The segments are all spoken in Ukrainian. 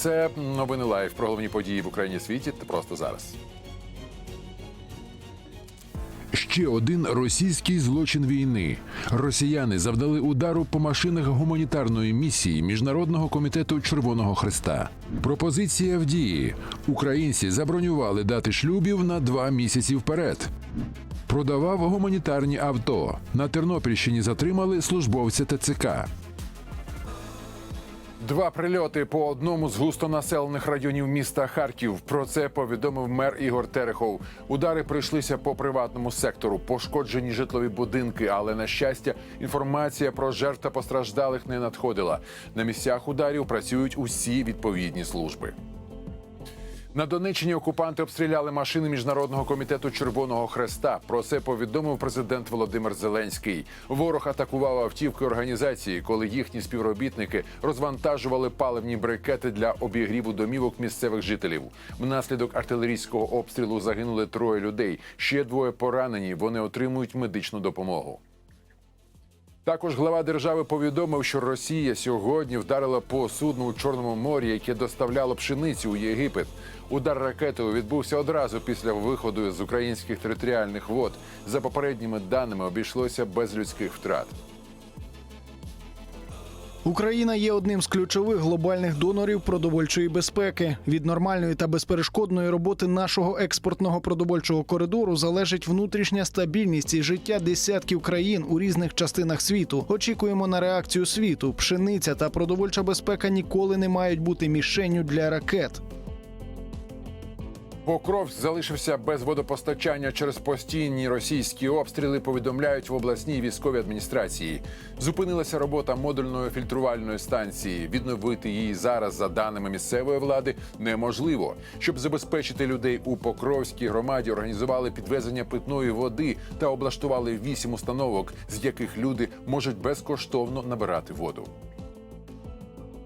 Це новини лайв про головні події в Україні і світі. Просто зараз. Ще один російський злочин війни. Росіяни завдали удару по машинах гуманітарної місії Міжнародного комітету Червоного Христа. Пропозиція в дії: українці забронювали дати шлюбів на два місяці вперед. Продавав гуманітарні авто. На Тернопільщині затримали службовця ТЦК. Два прильоти по одному з густонаселених районів міста Харків. Про це повідомив мер Ігор Терехов. Удари прийшлися по приватному сектору, пошкоджені житлові будинки, але на щастя, інформація про жертв та постраждалих не надходила. На місцях ударів працюють усі відповідні служби. На Донеччині окупанти обстріляли машини міжнародного комітету Червоного Хреста. Про це повідомив президент Володимир Зеленський. Ворог атакував автівки організації, коли їхні співробітники розвантажували паливні брикети для обігріву домівок місцевих жителів. Внаслідок артилерійського обстрілу загинули троє людей. Ще двоє поранені. Вони отримують медичну допомогу. Також глава держави повідомив, що Росія сьогодні вдарила по судну у Чорному морі, яке доставляло пшеницю у Єгипет. Удар ракетою відбувся одразу після виходу з українських територіальних вод. За попередніми даними обійшлося без людських втрат. Україна є одним з ключових глобальних донорів продовольчої безпеки. Від нормальної та безперешкодної роботи нашого експортного продовольчого коридору залежить внутрішня стабільність і життя десятків країн у різних частинах світу. Очікуємо на реакцію світу. Пшениця та продовольча безпека ніколи не мають бути мішенню для ракет. Покровськ залишився без водопостачання через постійні російські обстріли. Повідомляють в обласній військовій адміністрації. Зупинилася робота модульної фільтрувальної станції. Відновити її зараз, за даними місцевої влади, неможливо. Щоб забезпечити людей у Покровській громаді, організували підвезення питної води та облаштували вісім установок, з яких люди можуть безкоштовно набирати воду.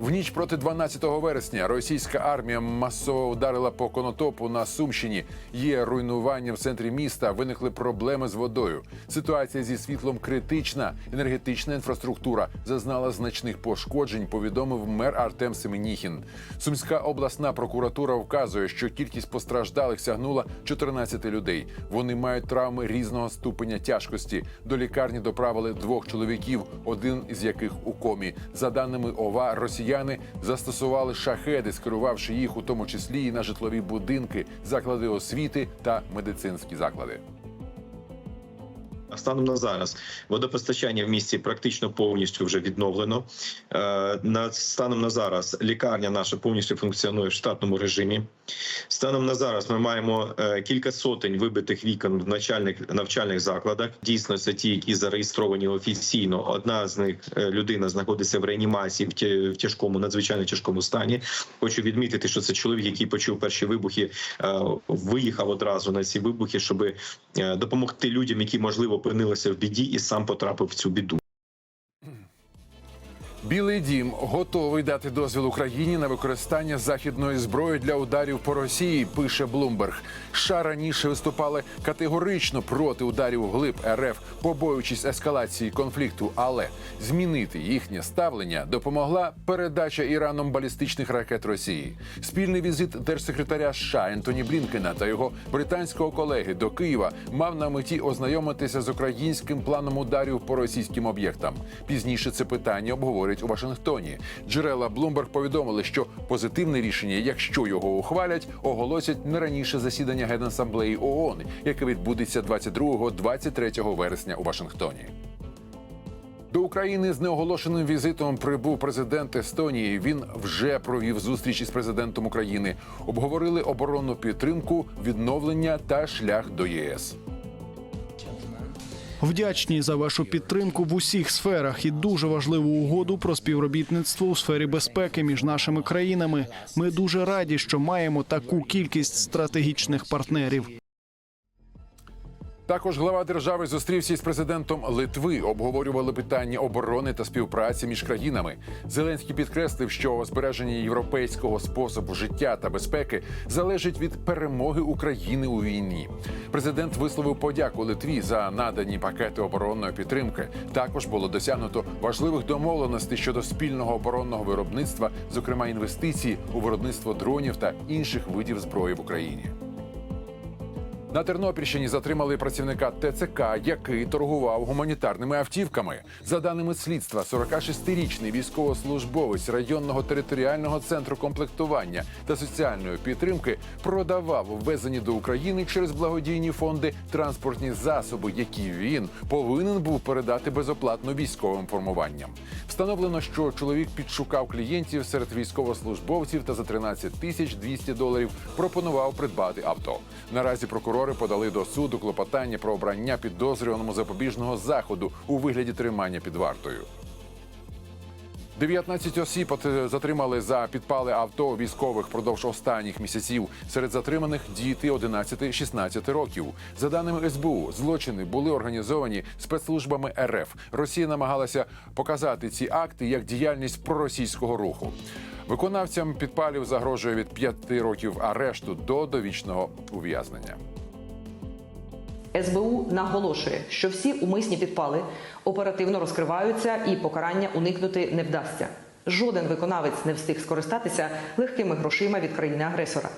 В ніч проти 12 вересня російська армія масово ударила по конотопу на Сумщині. Є руйнування в центрі міста. Виникли проблеми з водою. Ситуація зі світлом критична. Енергетична інфраструктура зазнала значних пошкоджень. Повідомив мер Артем Семеніхін. Сумська обласна прокуратура вказує, що кількість постраждалих сягнула 14 людей. Вони мають травми різного ступеня тяжкості. До лікарні доправили двох чоловіків, один із яких у комі. За даними ОВА, росіяни застосували шахеди, скерувавши їх у тому числі і на житлові будинки, заклади освіти та медицинські заклади. Станом на зараз водопостачання в місті практично повністю вже відновлено. Е, На станом на зараз лікарня наша повністю функціонує в штатному режимі. Станом на зараз ми маємо е, кілька сотень вибитих вікон в навчальних навчальних закладах. Дійсно, це ті, які зареєстровані офіційно. Одна з них е, людина знаходиться в реанімації в тя- в тяжкому, надзвичайно тяжкому стані. Хочу відмітити, що це чоловік, який почув перші вибухи, виїхав одразу на ці вибухи, щоб допомогти людям, які можливо опинилися в біді, і сам потрапив в цю біду. Білий дім готовий дати дозвіл Україні на використання західної зброї для ударів по Росії. Пише Блумберг. США раніше виступали категорично проти ударів глиб РФ, побоюючись ескалації конфлікту. Але змінити їхнє ставлення допомогла передача Іраном балістичних ракет Росії. Спільний візит держсекретаря США Ентоні Блінкена та його британського колеги до Києва мав на меті ознайомитися з українським планом ударів по російським об'єктам. Пізніше це питання обговорять у Вашингтоні. Джерела Bloomberg повідомили, що позитивне рішення, якщо його ухвалять, оголосять не раніше засідання Генасамблеї ООН, яке відбудеться 22-23 вересня у Вашингтоні. До України з неоголошеним візитом прибув президент Естонії. Він вже провів зустріч із президентом України. Обговорили оборонну підтримку, відновлення та шлях до ЄС. Вдячні за вашу підтримку в усіх сферах і дуже важливу угоду про співробітництво у сфері безпеки між нашими країнами. Ми дуже раді, що маємо таку кількість стратегічних партнерів. Також глава держави зустрівся із президентом Литви. Обговорювали питання оборони та співпраці між країнами. Зеленський підкреслив, що збереження європейського способу життя та безпеки залежить від перемоги України у війні. Президент висловив подяку Литві за надані пакети оборонної підтримки. Також було досягнуто важливих домовленостей щодо спільного оборонного виробництва, зокрема інвестицій у виробництво дронів та інших видів зброї в Україні. На Тернопільщині затримали працівника ТЦК, який торгував гуманітарними автівками. За даними слідства, 46-річний військовослужбовець районного територіального центру комплектування та соціальної підтримки продавав ввезені до України через благодійні фонди транспортні засоби, які він повинен був передати безоплатно військовим формуванням. Встановлено, що чоловік підшукав клієнтів серед військовослужбовців та за 13 тисяч 200 доларів пропонував придбати авто. Наразі прокурори подали до суду клопотання про обрання підозрюваному запобіжного заходу у вигляді тримання під вартою. 19 осіб затримали за підпали авто військових впродовж останніх місяців. Серед затриманих діти 11-16 років. За даними СБУ, злочини були організовані спецслужбами РФ. Росія намагалася показати ці акти як діяльність проросійського руху. Виконавцям підпалів загрожує від 5 років арешту до довічного ув'язнення. СБУ наголошує, що всі умисні підпали оперативно розкриваються і покарання уникнути не вдасться. Жоден виконавець не встиг скористатися легкими грошима від країни-агресора.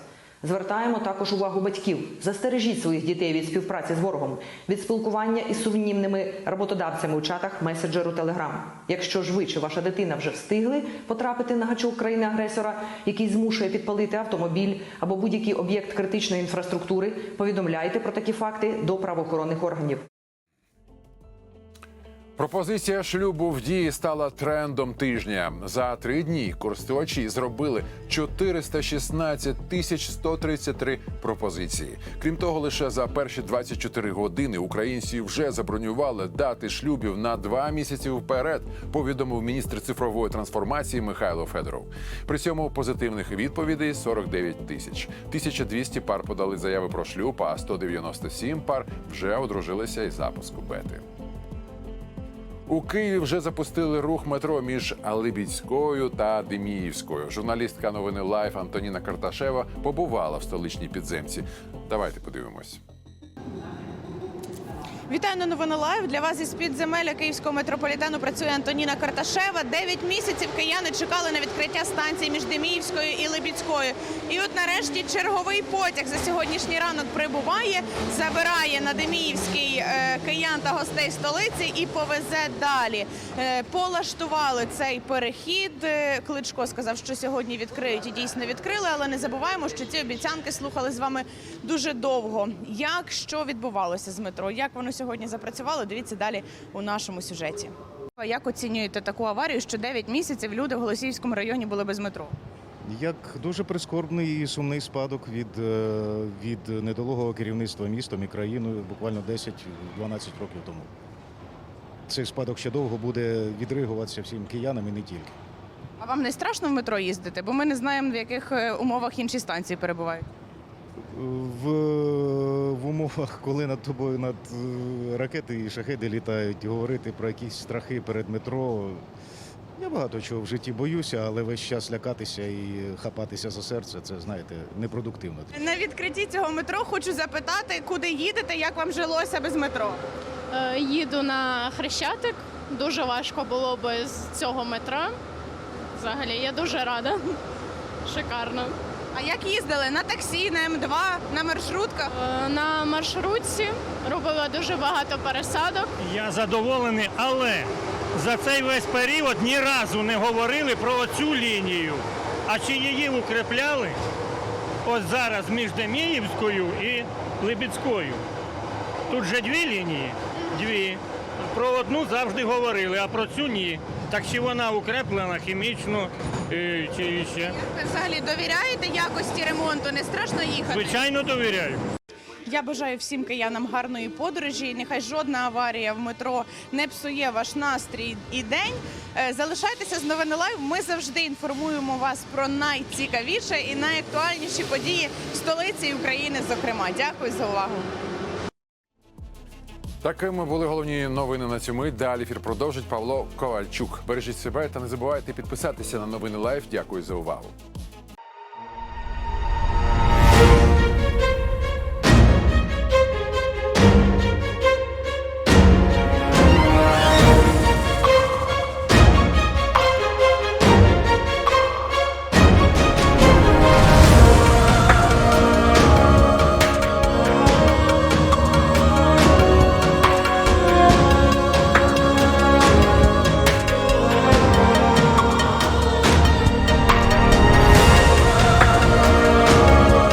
Звертаємо також увагу батьків. Застережіть своїх дітей від співпраці з ворогом, від спілкування із сумнівними роботодавцями у чатах меседжеру Телеграм. Якщо ж ви чи ваша дитина вже встигли потрапити на гачок країни-агресора, який змушує підпалити автомобіль або будь-який об'єкт критичної інфраструктури, повідомляйте про такі факти до правоохоронних органів. Пропозиція шлюбу в дії стала трендом тижня. За три дні користувачі зробили 416 тисяч 133 пропозиції. Крім того, лише за перші 24 години українці вже забронювали дати шлюбів на два місяці вперед. Повідомив міністр цифрової трансформації Михайло Федоров. При цьому позитивних відповідей 49 тисяч. 1200 пар подали заяви про шлюб, а 197 пар вже одружилися із запуску бети. У Києві вже запустили рух метро між Алибідською та Деміївською. Журналістка новини Лайф Антоніна Карташева побувала в столичній підземці. Давайте подивимось. Вітаю на новини лайв. Для вас із підземелля київського метрополітену працює Антоніна Карташева. Дев'ять місяців кияни чекали на відкриття станції між Деміївською і Лебідською. І от нарешті черговий потяг за сьогоднішній ранок прибуває, забирає на Деміївський е, киян та гостей столиці і повезе далі. Е, полаштували цей перехід. Е, Кличко сказав, що сьогодні відкриють і дійсно відкрили, але не забуваємо, що ці обіцянки слухали з вами дуже довго. Як що відбувалося з метро? Як воно сьогодні запрацювало? Дивіться далі у нашому сюжеті. Як оцінюєте таку аварію, що 9 місяців люди в Голосіївському районі були без метро? Як дуже прискорбний і сумний спадок від, е, від недолугого керівництва містом і країною буквально 10-12 років тому. Цей спадок ще довго буде відригуватися всім киянам і не тільки. А вам не страшно в метро їздити? Бо ми не знаємо, в яких е, умовах інші станції перебувають. В, в умовах, коли над тобою над е, ракети і шахеди літають, говорити про якісь страхи перед метро. Я багато чого в житті боюся, але весь час лякатися і хапатися за серце це, знаєте, непродуктивно. На відкритті цього метро хочу запитати, куди їдете, як вам жилося без метро? Е, Їду на Хрещатик. Дуже важко було без цього метро. Взагалі, я дуже рада. Шикарно. А як їздили? На таксі, на М2, на маршрутках? Е, На маршрутці робила дуже багато пересадок. Я задоволений, але за цей весь період ні разу не говорили про цю лінію. А чи її укріпляли? Ось зараз між Деміївською і Либідською. Тут же дві лінії. Дві. Про одну завжди говорили, а про цю ні. Так чи вона укреплена хімічно, е, чи ще? Взагалі довіряєте якості ремонту? Не страшно їхати? Звичайно, довіряю. Я бажаю всім киянам гарної подорожі. Нехай жодна аварія в метро не псує ваш настрій і день. Е, Залишайтеся з новини лайв. Ми завжди інформуємо вас про найцікавіше і найактуальніші події столиці України. Зокрема, дякую за увагу. Такими були головні новини на мить. Далі ефір продовжить Павло Ковальчук. Бережіть себе та не забувайте підписатися на новини Лайф. Дякую за увагу.